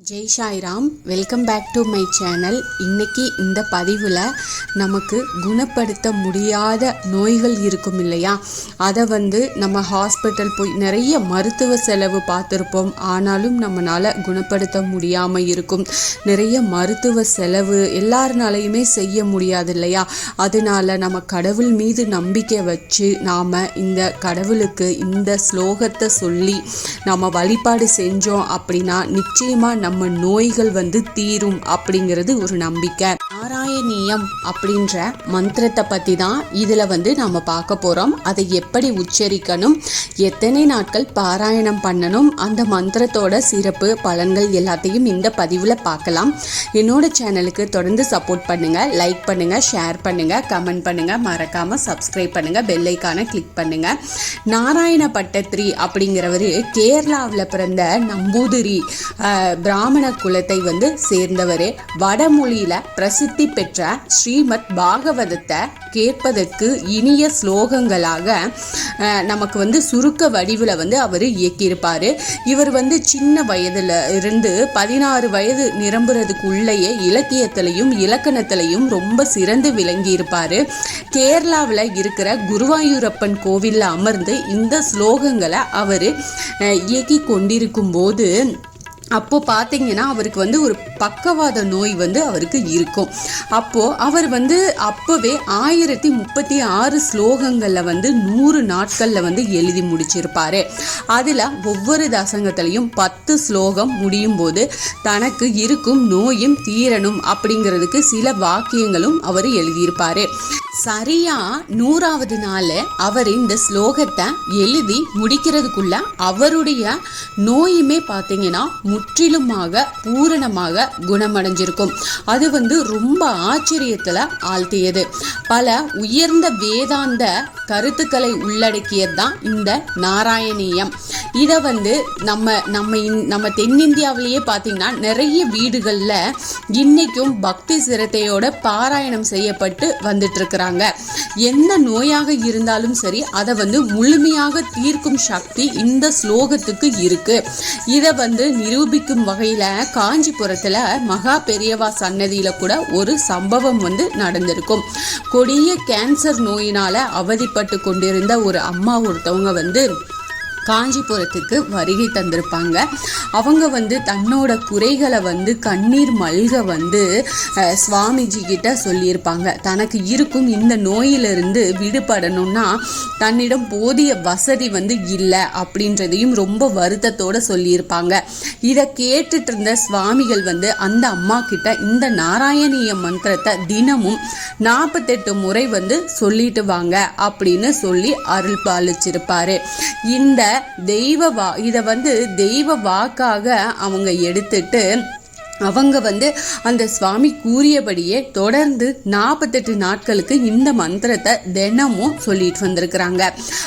Jai Sairam welcome back to my channel. இன்னைக்கு இந்த பதிவில் நமக்கு குணப்படுத்த முடியாத நோய்கள் இருக்கும் இல்லையா? அதை வந்து நம்ம ஹாஸ்பிட்டல் போய் நிறைய மருத்துவ செலவு பார்த்துருப்போம். ஆனாலும் நம்மளால் குணப்படுத்த முடியாமல் இருக்கும். நிறைய மருத்துவ செலவு எல்லாருனாலையுமே செய்ய முடியாது இல்லையா? அதனால நம்ம கடவுள் மீது நம்பிக்கை வச்சு நாம் இந்த கடவுளுக்கு இந்த ஸ்லோகத்தை சொல்லி நம்ம வழிபாடு செஞ்சோம் அப்படின்னா நிச்சயமாக நம்ம நோய்கள் வந்து தீரும் அப்படிங்கிறது ஒரு நம்பிக்கை. நாராயணியம் அப்படின்ற மந்திரத்தை பற்றி தான் இதில் வந்து நம்ம பார்க்க போகிறோம் அதை எப்படி உச்சரிக்கணும்? எத்தனை நாட்கள் பாராயணம் பண்ணணும்? அந்த மந்திரத்தோட சிறப்பு பலன்கள் எல்லாத்தையும் இந்த பதிவில் பார்க்கலாம். என்னோட சேனலுக்கு தொடர்ந்து சப்போர்ட் பண்ணுங்கள் லைக் பண்ணுங்கள் ஷேர் பண்ணுங்கள் கமெண்ட் பண்ணுங்கள் மறக்காமல் சப்ஸ்கிரைப் பண்ணுங்கள் பெல்லைக்கான கிளிக் பண்ணுங்கள் நாராயண பட்டத்ரி அப்படிங்கிறவர் கேரளாவில் பிறந்த நம்பூதிரி பிரா பிராமண குலத்தை வந்து சேர்ந்தவர். வடமொழியில் பிரசித்தி பெற்ற ஸ்ரீமத் பாகவதத்தை கேட்பதற்கு இனிய ஸ்லோகங்களாக நமக்கு வந்து சுருக்க வடிவில் வந்து அவர் இயக்கியிருப்பார். இவர் வந்து சின்ன வயதில் இருந்து பதினாறு வயது நிரம்புறதுக்குள்ளேயே இலக்கியத்திலையும் இலக்கணத்திலையும் ரொம்ப சிறந்து விளங்கியிருப்பார். கேரளாவில் இருக்கிற குருவாயூரப்பன் கோவிலில் அமர்ந்து இந்த ஸ்லோகங்களை அவர் இயக்கி கொண்டிருக்கும் போது அப்போது பார்த்தீங்கன்னா அவருக்கு வந்து ஒரு பக்கவாத நோய் வந்து அவருக்கு இருக்கும். அப்போது அவர் வந்து அப்போவே ஆயிரத்தி முப்பத்தி ஆறு ஸ்லோகங்களில் வந்து நூறு நாட்களில் வந்து எழுதி முடிச்சிருப்பார். அதில் ஒவ்வொரு தசங்கத்திலையும் பத்து ஸ்லோகம் முடியும் போது தனக்கு இருக்கும் நோயும் தீரணும் அப்படிங்கிறதுக்கு சில வாக்கியங்களும் அவர் எழுதியிருப்பார். சரியா நூறாவது நாள் அவர் இந்த ஸ்லோகத்தை எழுதி முடிக்கிறதுக்குள்ள அவருடைய நோயுமே பார்த்தீங்கன்னா முற்றிலுமாக பூரணமாக குணமடைஞ்சிருக்கும். அது வந்து ரொம்ப ஆச்சரியத்தில் ஆழ்த்தியது. பல உயர்ந்த வேதாந்த கருத்துக்களை உள்ளடக்கியது தான் இந்த நாராயணீயம். இதை வந்து நம்ம நம்ம இந்- நம்ம தென்னிந்தியாவிலேயே பார்த்தீங்கன்னா நிறைய வீடுகளில் இன்றைக்கும் பக்தி சிரத்தையோட பாராயணம் செய்யப்பட்டு வந்துட்டுருக்கிறாங்க. எந்த நோயாக இருந்தாலும் சரி அதை வந்து முழுமையாக தீர்க்கும் சக்தி இந்த ஸ்லோகத்துக்கு இருக்குது இதை வந்து நிரூபிக்கும் வகையில் காஞ்சிபுரத்தில் மகா பெரியவா சன்னதியில் கூட ஒரு சம்பவம் வந்து நடந்திருக்கும். கொடிய கேன்சர் நோயினால் அவதிப்பட்டு கொண்டிருந்த ஒரு அம்மா ஒருத்தவங்க வந்து காஞ்சிபுரத்துக்கு வருகை தந்திருப்பாங்க. அவங்க வந்து தன்னோட குறைகளை வந்து கண்ணீர் மல்க வந்து சுவாமிஜி கிட்ட சொல்லியிருப்பாங்க. தனக்கு இருக்கும் இந்த நோயிலிருந்து விடுபடணும்னா தன்னிடம் போதிய வசதி வந்து இல்லை அப்படின்றதையும் ரொம்ப வருத்தத்தோட சொல்லியிருப்பாங்க. இதை கேட்டுட்டு இருந்த சுவாமிகள் வந்து அந்த அம்மா கிட்ட இந்த நாராயணிய மந்திரத்தை தினமும் நாற்பத்தெட்டு முறை வந்து சொல்லிட்டு வாங்க அப்படின்னு சொல்லி அருள் பாலிச்சிருப்பாரு. இந்த தெய்வ வா இதை வந்து தெய்வ வாக்காக அவங்க எடுத்துட்டு அவங்க வந்து அந்த சுவாமி கூறியபடியே தொடர்ந்து நாற்பத்தெட்டு நாட்களுக்கு இந்த மந்திரத்தை தினமும் சொல்லிட்டு வந்திருக்கிறாங்க.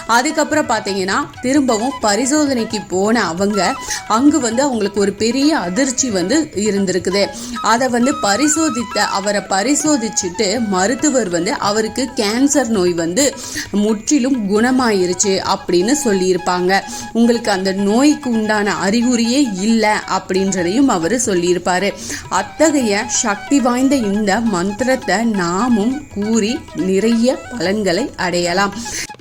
அதுக்கப்புறம் பார்த்தீங்கன்னா திரும்பவும் பரிசோதனைக்கு போன அவங்க அங்கு வந்து அவங்களுக்கு ஒரு பெரிய அதிர்ச்சி வந்து இருந்திருக்குது. அதை வந்து பரிசோதித்த அவரை பரிசோதிச்சுட்டு மருத்துவர் வந்து அவருக்கு கேன்சர் நோய் வந்து முற்றிலும் குணமாயிருச்சு அப்படின்னு சொல்லியிருப்பாங்க. உங்களுக்கு அந்த நோய்க்கு உண்டான அறிகுறியே இல்லை அப்படின்றதையும் அவர் சொல்லியிருப்பார். அத்தகைய சக்தி வாய்ந்த இந்த மந்திரத்தை நாமும் கூறி நிறைய பலன்களை அடையலாம்.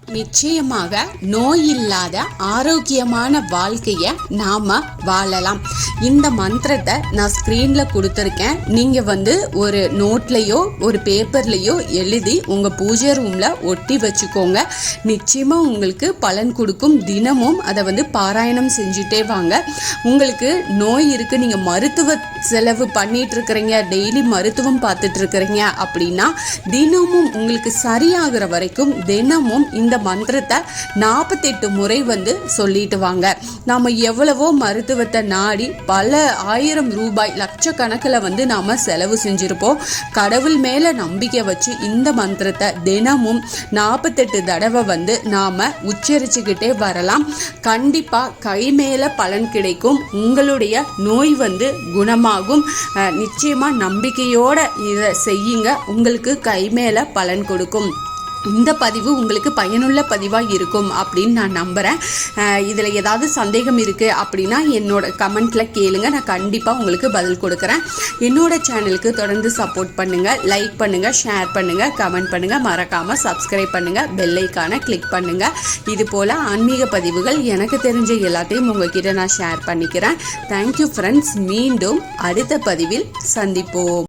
நிச்சயமாக நோய் இல்லாத ஆரோக்கியமான வாழ்க்கையை நாம வாழலாம். இந்த மந்திரத்தை நான் ஸ்க்ரீனில் கொடுத்துருக்கேன். நீங்கள் வந்து ஒரு நோட்லேயோ ஒரு பேப்பர்லேயோ எழுதி உங்கள் பூஜை ரூமில் ஒட்டி வச்சுக்கோங்க. நிச்சயமாக உங்களுக்கு பலன் கொடுக்கும். தினமும் அதை வந்து பாராயணம் செஞ்சுட்டே வாங்க. உங்களுக்கு நோய் இருக்குது நீங்கள் மருத்துவ செலவு பண்ணிட்டு இருக்கிறீங்க டெய்லி மருத்துவம் பார்த்துட்டு இருக்கிறீங்க அப்படின்னா தினமும் உங்களுக்கு சரியாகிற வரைக்கும் தினமும் இந்த மந்திரத்தை நாற்பத்தெட்டு முறை வந்து சொல்லிட்டு வாங்க. நாம எவ்வளவோ மருத்துவத்தை நாடி பல ஆயிரம் ரூபாய் லட்சக்கணக்கில் வந்து நாம் செலவு செஞ்சுருப்போம். கடவுள் மேலே நம்பிக்கை வச்சு இந்த மந்திரத்தை தினமும் நாற்பத்தெட்டு தடவை வந்து நாம் உச்சரிச்சுக்கிட்டே வரலாம். கண்டிப்பாக கை மேலே பலன் கிடைக்கும். உங்களுடைய நோய் வந்து குணமாகும். நிச்சயமாக நம்பிக்கையோடு இதை செய்யுங்க. உங்களுக்கு கை மேலே பலன் கொடுக்கும். இந்த பதிவு உங்களுக்கு பயனுள்ள பதிவாக இருக்கும் அப்படின்னு நான் நம்புகிறேன் இதில் ஏதாவது சந்தேகம் இருக்குது அப்படின்னா என்னோட கமெண்ட்டில் கேளுங்க. நான் கண்டிப்பாக உங்களுக்கு பதில் கொடுக்குறேன். என்னோட சேனலுக்கு தொடர்ந்து சப்போர்ட் பண்ணுங்கள் லைக் பண்ணுங்கள் ஷேர் பண்ணுங்கள் கமெண்ட் பண்ணுங்கள் மறக்காமல் சப்ஸ்கிரைப் பண்ணுங்கள் பெல்லைக்கான கிளிக் பண்ணுங்கள் இது போல் ஆன்மீக பதிவுகள் எனக்கு தெரிஞ்ச எல்லாத்தையும் உங்ககிட்ட நான் ஷேர் பண்ணிக்கிறேன். தேங்க்யூ ஃப்ரெண்ட்ஸ் மீண்டும் அடுத்த பதிவில் சந்திப்போம்.